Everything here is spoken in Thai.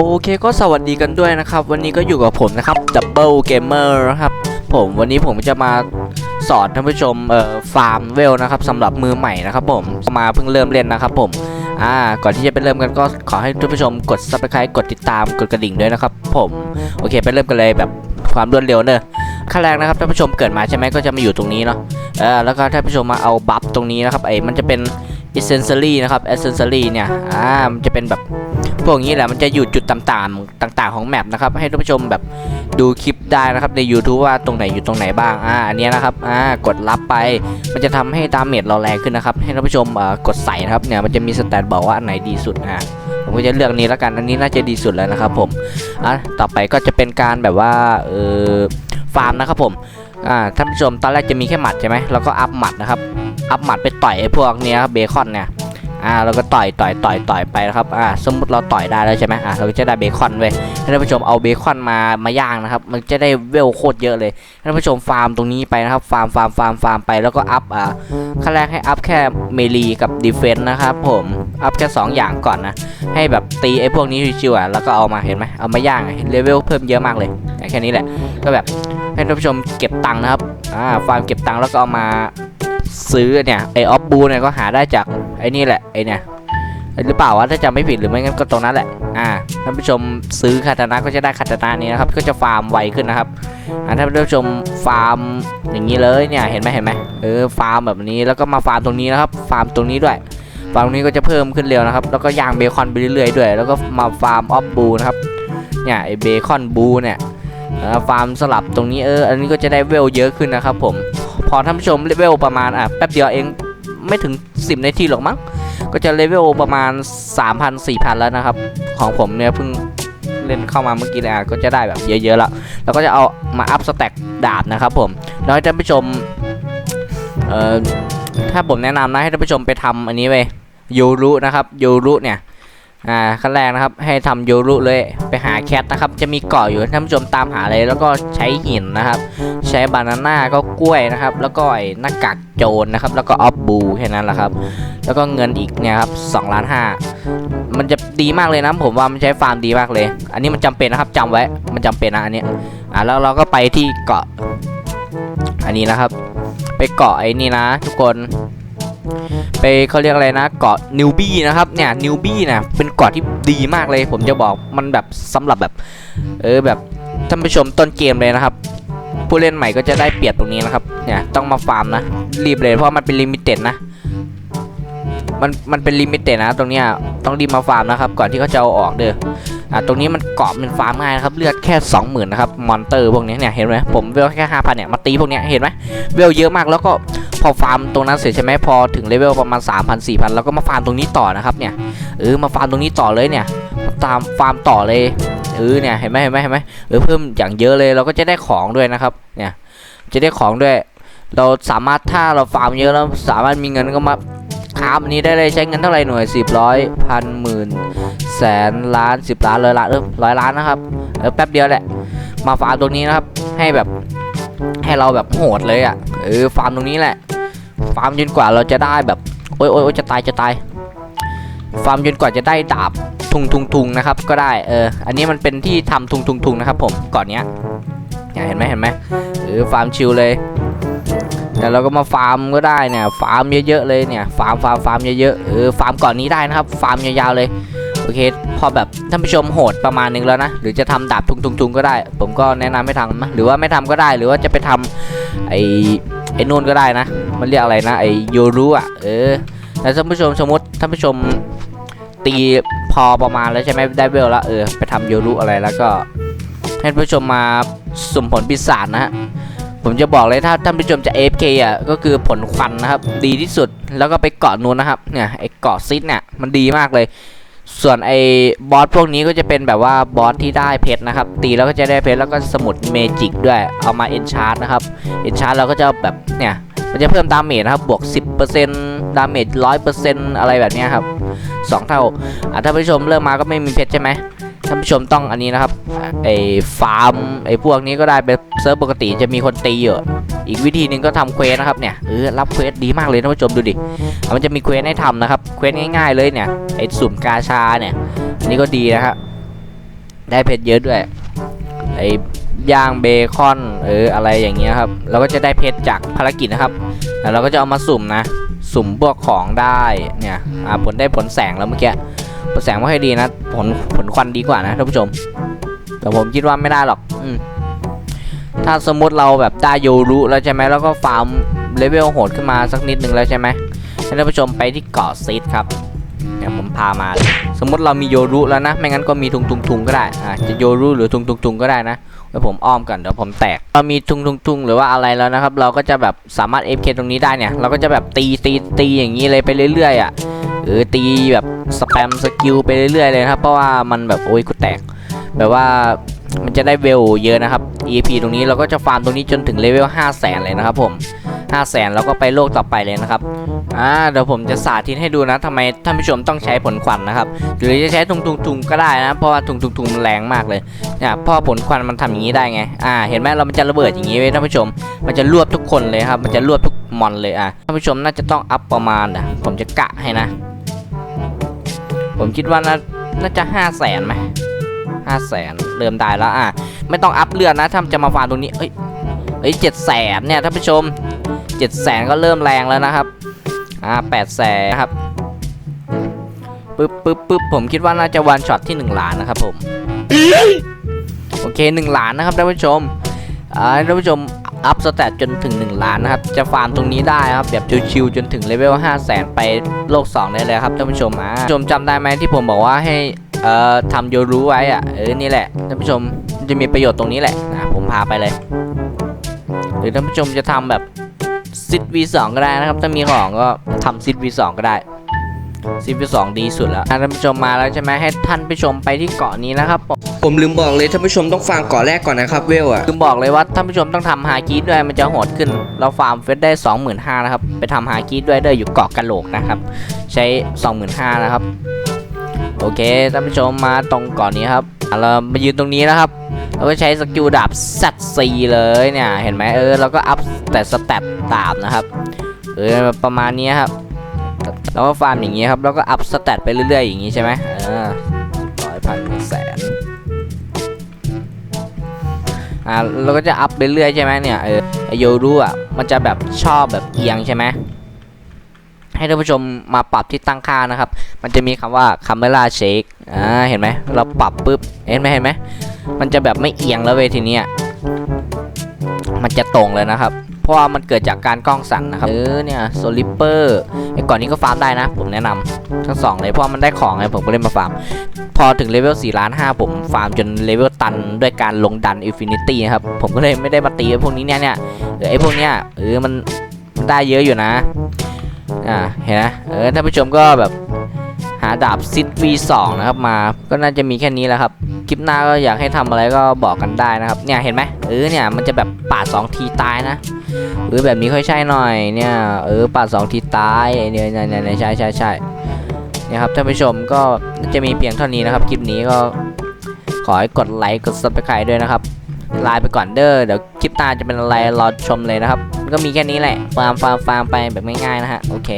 โอเคก็สวัสดีกันด้วยนะครับ วันนี้ก็อยู่กับผมนะครับ Double Gamer นะครับ ผมวันนี้ผมจะมาสอนท่านผู้ชมเอ่อฟาร์มเวลนะครับสำหรับมือใหม่นะครับผมมาเพิ่งเริ่มเล่นนะครับผมอ่าก่อนที่จะไปเริ่มกันก็ขอให้ท่านผู้ชมกด subscribe กดติดตามกดกระดิ่งด้วยนะครับ ผมโอเคไปเริ่มกันเลยแบบความรวดเร็วเนอะขั้นแรกนะครับท่านผู้ชมเกิดมาใช่ไหมก็จะมาอยู่ตรงนี้เนาะเออแล้วก็ท่านผู้ชมมาเอาบัฟตรงนี้นะครับไอ้มันจะเป็น essentially นะครับ essentially เนี่ยอ่ามันจะเป็นแบบ พวกนี้แหละมันจะอยู่จุดต่างๆต่างๆของแมปนะครับให้ท่านผู้ชมแบบดูคลิปได้นะครับใน YouTube ว่าตรงไหนอยู่ตรงไหนบ้างอ่าอันนี้นะครับอ่ากดรับไปมันจะทำให้ดาเมจเราแรงขึ้นนะครับให้ท่านผู้ชมเอ่อกดใส่นะครับเนี่ยมันจะมีสแตทบอกว่าอันไหนดีสุดอ่าผมก็จะเลือกนี้แล้วกันอันนี้น่าจะดีสุดแล้วนะครับผมอะต่อไปก็จะเป็นการแบบว่าเออฟาร์มนะครับผมอ่าท่านผู้ชมตอนแรกจะมีแค่หมัดใช่ไหมแล้วก็อัพหมัดนะครับอัพหมัดไปต่อยไอ้พวกเนี้ยครับเบคอนเนี่ย อ่าเราก็ต่อยต่อยต่อยต่อยไปนะครับอ่าสมมติเราต่อยได้แล้วใช่ไหมอ่าเราก็จะได้เบคอนเว้ยให้ท่านผู้ชมเอาเบคอนมามาย่างนะครับ มันจะได้เวลโคตรเยอะเลยให้ท่านผู้ชมฟาร์มตรงนี้ไปนะครับฟาร์มฟาร์มฟาร์มฟาร์มไปแล้วก็อัพอ่าขั้นแรกให้อัพแค่เมลีกับดีเฟนต์นะครับผมอัพแค่สองอย่างก่อนนะให้แบบตีไอ้พวกนี้ชิวๆอะแล้วก็เอามาเห็นไหมเอามาย่างเลเวลเพิ่มเยอะมากเลยแค่นี้แหละก็แบบให้ท่านผู้ชมเก็บตังค์นะครับอ่าฟาร์มเก็บตังค์แล้วก็เอามา ซื้อเนี่ยไอออฟบูเนี่ยก็หาได้จากไอนี่แหละไอเนี่ยหรือเปล่าวะถ้าจำไม่ผิดหรือไม่งั้นก็ตรงนั้นแหละอ่าท่านผู้ชมซื้อคาตานะก็จะได้คาตานะนี้นะครับก็จะฟาร์มไวขึ้นนะครับอ่าท่านผู้ชมฟาร์มอย่างนี้เลยเนี่ยเห็นไหมเห็นไหมเออฟาร์มแบบนี้แล้วก็มาฟาร์มตรงนี้นะครับฟาร์มตรงนี้ด้วยฟาร์มตรงนี้ก็จะเพิ่มขึ้นเร็วนะครับแล้วก็ย่างเบคอนไปเรื่อยๆด้วย แล้วก็มาฟาร์มออฟบูนะครับเนี่ยไอเบคอนบูเนี่ยฟาร์มสลับตรงนี้เอออันนี้ก็จะได้เวลเยอะขึ้นนะครับผม พอท่านผู้ชมเลเวลประมาณอะแป๊บเดียวเองไม่ถึง 10 นาทีหรอกมั้ง ก็จะเลเวลประมาณ 3,000 4,000 แล้วนะครับ ของผมเนี่ยเพิ่งเล่นเข้ามาเมื่อกี้เลยอะก็จะได้แบบเยอะๆแล้วแล้วก็จะเอามาอัพสแต็กดาบนะครับผมแล้วให้ท่านผู้ชมเอ่อถ้าผมแนะนำนะให้ท่านผู้ชมไปทำอันนี้ไปยูรุนะครับยูรุเนี่ย อ่าขั้นแรกนะครับ ให้ทำยูรุเลยไปหาแคทนะครับ จะมีเกาะอยู่ท่านผู้ชมตามหาเลยแล้วก็ใช้หินนะครับ ใช้บานาน่าก็กล้วยนะครับ แล้วก็ไอ้หน้ากากโจรนะครับ แล้วก็ออฟบูแค่นั้นแหละครับ แล้วก็เงินอีกเนี่ยครับสองล้านห้ามันจะดีมากเลยนะผมว่ามันใช้ฟาร์มดีมากเลย อันนี้มันจำเป็นนะครับจำไว้มันจำเป็นนะอันนี้อ่าแล้วเราก็ไปที่เกาะ อันนี้นะครับ ไปเกาะไอ้นี่นะ ทุกคน ไปเขาเรียกอะไรนะเกาะนิวบี้นะครับเนี่ยนิวบี้นะเป็นเกาะที่ดีมากเลย ผมจะบอกมันแบบสำหรับแบบ เออแบบท่านผู้ชมต้นเกมเลยนะครับ ผู้เล่นใหม่ก็จะได้เปรียบตรงนี้นะครับเนี่ยต้องมาฟาร์มนะรีบเลยเพราะมันเป็นลิมิเต็ดนะมันมันเป็นลิมิเต็ดนะตรงเนี้ยต้องรีบมาฟาร์มนะครับ ก่อนที่เขาจะเอาออกเด้ออะตรงนี้มันเกาะเป็นฟาร์มง่ายนะครับเลือดแค่ 20,000นะครับมอนเตอร์พวกนี้เนี่ยเห็นไหมผมเวลแค่5,000เนี่ยมาตีพวกเนี้ยเห็นไหมเวลเยอะมากแล้วก็ พอฟาร์มตรงนั้นเสร็จใช่ไหมพอถึงเลเวลประมาณ 3,000 4,000แล้วก็มาฟาร์มตรงนี้ต่อนะครับเนี่ยเออมาฟาร์มตรงนี้ต่อเลยเนี่ยตามฟาร์มต่อเลยเออเนี่ยเห็นไหมเห็นไหมเห็นไหมเออเพิ่มอย่างเยอะเลยเราก็จะได้ของด้วยนะครับเนี่ยจะได้ของด้วย เราสามารถถ้าเราฟาร์มเยอะแล้วสามารถมีเงินก็มาคราฟอันนี้ได้เลยใช้เงินเท่าไหร่หน่วยสิบร้อยพันหมื่นแสนล้านสิบล้านร้อยล้านเออร้อยล้านนะครับเออแป๊บเดียวแหละมาฟาร์มตรงนี้นะครับให้แบบ ให้เราแบบโหดเลยอะเออฟาร์มตรงนี้แหละ ฟาร์มจนกว่าเราจะได้แบบโอ้ยโอ้ยโอ๊ยจะตายจะตาย ฟาร์มจนกว่าจะได้ดาบทุงทุงทุงนะครับ ก็ได้เอออันนี้มันเป็นที่ทำทุงทุงทุงนะครับ ผมก่อนเนี้ยเห็นไหมเห็นไหมเออฟาร์มชิลเลยแต่เราก็มาฟาร์มก็ได้เนี่ยฟาร์มเยอะๆเลยเนี่ยฟาร์มฟาร์มฟาร์มเยอะๆเออฟาร์มก่อนนี้ได้นะครับ ฟาร์มยาวๆเลย อเคพอแบบท่านผู้ชมโหดประมาณนึงแล้วนะ หรือจะทำดาบทุงทุงทุงก็ได้ ผมก็แนะนำให้ทำนะหรือว่าไม่ทำก็ได้หรือว่าจะไปทำไอ้ไอ้นู่นก็ได้นะ มันเรียกอะไรนะไอ้ยูรุอะเออแล้วท่านผู้ชมสมมติท่านผู้ชมตีพอประมาณแล้วใช่ไหมได้เวลแล้วเออไปทำยูรุอะไรแล้วก็ให้ท่านผู้ชมมาสุ่มผลปีศาจนะฮะผมจะบอกเลยถ้าท่านผู้ชมจะ AFK อะก็คือผลควันนะครับ ดีที่สุดแล้วก็ไปเกาะนู้นนะครับเนี่ยไอ้เกาะซิดเนี่ยมันดีมากเลย ส่วนไอ้บอสพวกนี้ก็จะเป็นแบบว่าบอสที่ได้เพชรนะครับ ตีแล้วก็จะได้เพชรแล้วก็สมุดเมจิกด้วยเอามาเอนชาร์ดนะครับเอนชาร์ดเราก็จะแบบเนี่ยมันจะเพิ่มดาเมจนะครับบวก 10%ดาเมจ100%อะไรแบบนี้ครับ 2 เท่าอะถ้าผู้ชมเริ่มมาก็ไม่มีเพชรใช่ไหม ท่านผู้ชมต้องอันนี้นะครับไอฟาร์มไอพวกนี้ก็ได้ไปเซิร์ฟปกติจะมีคนตีอยู่อีกวิธีหนึ่งก็ทำเควสนะครับเนี่ยเออรับเควสดีมากเลยท่านผู้ชมดูดิมันจะมีเควสให้ทำนะครับเควสง่ายๆเลยเนี่ยไอสุ่มกาชาเนี่ยอันนี้ก็ดีนะครับได้เพชรเยอะด้วยไอย่าง เบคอนเอออะไรอย่างเงี้ยครับเราก็จะได้เพชรจากภารกิจนะครับแล้วเราก็จะเอามาสุ่มนะ สุ่มพวกของได้เนี่ยอ่าผลได้ผลแสงแล้วเมื่อกี้ แสงไม่ค่อยดีนะ ผลผลควันดีกว่านะท่านผู้ชม แต่ผมคิดว่าไม่ได้หรอกอืถ้าสมมติเราแบบได้โยรุแล้วใช่ไหมแล้วก็ฟาร์มเลเวลโหดขึ้นมาสักนิดหนึ่งแล้วใช่ไหมให้ท่านผู้ชมไปที่เกาะซีดครับเดี๋ยวผมพามา สมมติเรามีโยรุแล้วนะ ไม่งั้นก็มีทุงทุงทุงก็ได้อ่าจะโยรุหรือทุงทุงทุงก็ได้นะเดี๋ยวผมอ้อมก่อนเดี๋ยวผมแตกเรามีทุงทุงทุงหรือว่าอะไรแล้วนะครับ เราก็จะแบบสามารถ FK ตรงนี้ได้เนี่ย เราก็จะแบบตีตีตีอย่างนี้เลยไปเรื่อยๆอะ เออตีแบบสแปมสกิลไปเรื่อยๆเลยครับเพราะว่ามันแบบโอ้ยกูแตก แบบว่ามันจะได้เวลเยอะนะครับ EP ตรงนี้เราก็จะฟาร์มตรงนี้จนถึงเลเวล5 0 0แสนเลยนะครับผม5 0 0แสนแล้วก็ไปโลกต่อไปเลยนะครับ อ่าเดี๋ยวผมจะสาธิตให้ดูนะทำไมท่านผู้ชมต้องใช้ผลควันนะครับ หรือจะใช้ทุงทุงทุงก็ได้นะ เพราะว่าทุงทุงทุงมันแรงมากเลยเนี่ยพราะผลควันมันทำอย่างนี้ได้ไง อ่า เห็นไหมเรามันจะระเบิดอย่างนี้เว้ยท่านผู้ชม มันจะรวบทุกคนเลยครับ มันจะรวบทุก มอนเลยอะท่านผู้ชมน่าจะต้องอัพประมาณอะผมจะกะให้นะ ผมคิดว่าน่าน่าจะ5 0 0แสนไหมห้าแสนเริ่มได้แล้วอะไม่ต้องอัพเลือดนะถ้าจะมาฟาร์มตรงนี้เอ้ยเอ้ยเจ็ดแสนเนี่ยท่านผู้ชมเจ็ดแสนก็เริ่มแรงแล้วนะครับอ่าแปดแสนนะครับปึ๊บปึ๊บปึ๊บผมคิดว่าน่าจะวันช็อตที่หนึ่งล้านนะครับผมโอเคหนึ่งล้านนะครับท่านผู้ชมอ่าท่านผู้ชม อัพสเตตจนถึง 1 ล้านนะครับ จะฟาร์มตรงนี้ได้ครับ แบบชิวๆจนถึงเลเวล 5 0 0แสนไปโลก 2 ได้เลยครับท่านผู้ชมอ่าท่านผู้ชมจำได้ไหมที่ผมบอกว่าให้เอ่อทำโยรู้ไว้อะเออนี่แหละท่านผู้ชมจะมีประโยชน์ตรงนี้แหละนะผมพาไปเลย หรือท่านผู้ชมจะทำแบบซิด V2 ก็ได้นะครับ ถ้ามีของก็ทำซิด V2 ก็ได้ ซิด V2 ดีสุดแล้วอะท่านผู้ชมมาแล้วใช่ไหมให้ท่านผู้ชมไปที่เกาะนี้นะครับผมผมลืมบอกเลยท่านผู้ชมต้องฟาร์มเกาะแรกก่อนนะครับเวลอะลืมบอกเลยว่าท่านผู้ชมต้องทำฮากีดด้วยมันจะโหดขึ้น เราฟาร์มเฟสได้ 25,000นะครับไปทำฮากีดด้วยเด้ออยู่เกาะกะโหลกนะครับ ใช้ 25,000นะครับ โอเคท่านผู้ชมมาตรงก่อนนี้ครับอะเรามายืนตรงนี้นะครับเราก็ใช้สกิลดาบซัดซีเลยเนี่ยเห็นไหมเออเราก็อัพแต่สเตตดาบนะครับเออประมาณนี้ครับ เราก็ฟาร์มอย่างนี้ครับแล้วก็อัพสเตตไปเรื่อยๆอย่างนี้ใช่ไหมเออร้อยพันแสนอ่าเราก็จะอัพไปเรื่อยใช่ไหมเนี่ยเออโยรุอะมันจะแบบชอบแบบเอียงใช่ไหมให้ท่านผู้ชมมาปรับที่ตั้งค่านะครับ มันจะมีคำว่า camera shake อ่าเห็นไหมเราปรับปุ๊บเห็นไหมเห็นไหมมันจะแบบไม่เอียงแล้วเวทีเนี้ยมันจะตรงเลยนะครับ ราะว่ามันเกิดจากการกล้องสั่นนะครับเออเนี่ยโซลิปเปอร์ไอ้ก่อนนี้ก็ฟาร์มได้นะ ผมแนะนำทั้งสองเลยเพราะมันได้ของไงผมก็เล่นมาฟาร์ม พอถึงเลเวล4ล้าน5ผมฟาร์มจนเลเวลตันด้วยการลงดันอินฟินิตี้นะครับ ผมก็เลยไม่ได้มาตีไอ้พวกนี้เนี่ยเนี่ยเออไอ้พวกเนี้ยเออมันมันได้เยอะอยู่นะอ่าเห็นไหมเออท่านผู้ชมก็แบบหาดาบซิด V2 นะครับมา ก็น่าจะมีแค่นี้แหละครับ คลิปหน้าก็อยากให้ทำอะไรก็บอกกันได้นะครับ เนี่ยเห็นไหมเออเนี่ยมันจะแบบปาด2ทีตายนะ เออแบบนี้ค่อยใช่หน่อยเนี่ยเออปาดสองทีตายเนี่ยเนี่ยเนี่ยเนี่ยใช่ใช่ใช่เนี่ยครับท่านผู้ชมก็จะมีเพียงเท่านี้นะครับคลิปนี้ก็ขอให้กดไลค์กดซับสไครต์ด้วยนะครับลาไปก่อนเด้อเดี๋ยวคลิปตาจะเป็นอะไรรอชมเลยนะครับ ก็มีแค่นี้แหละฟาร์มฟาร์มฟาร์มไปแบบง่ายๆนะฮะโอเค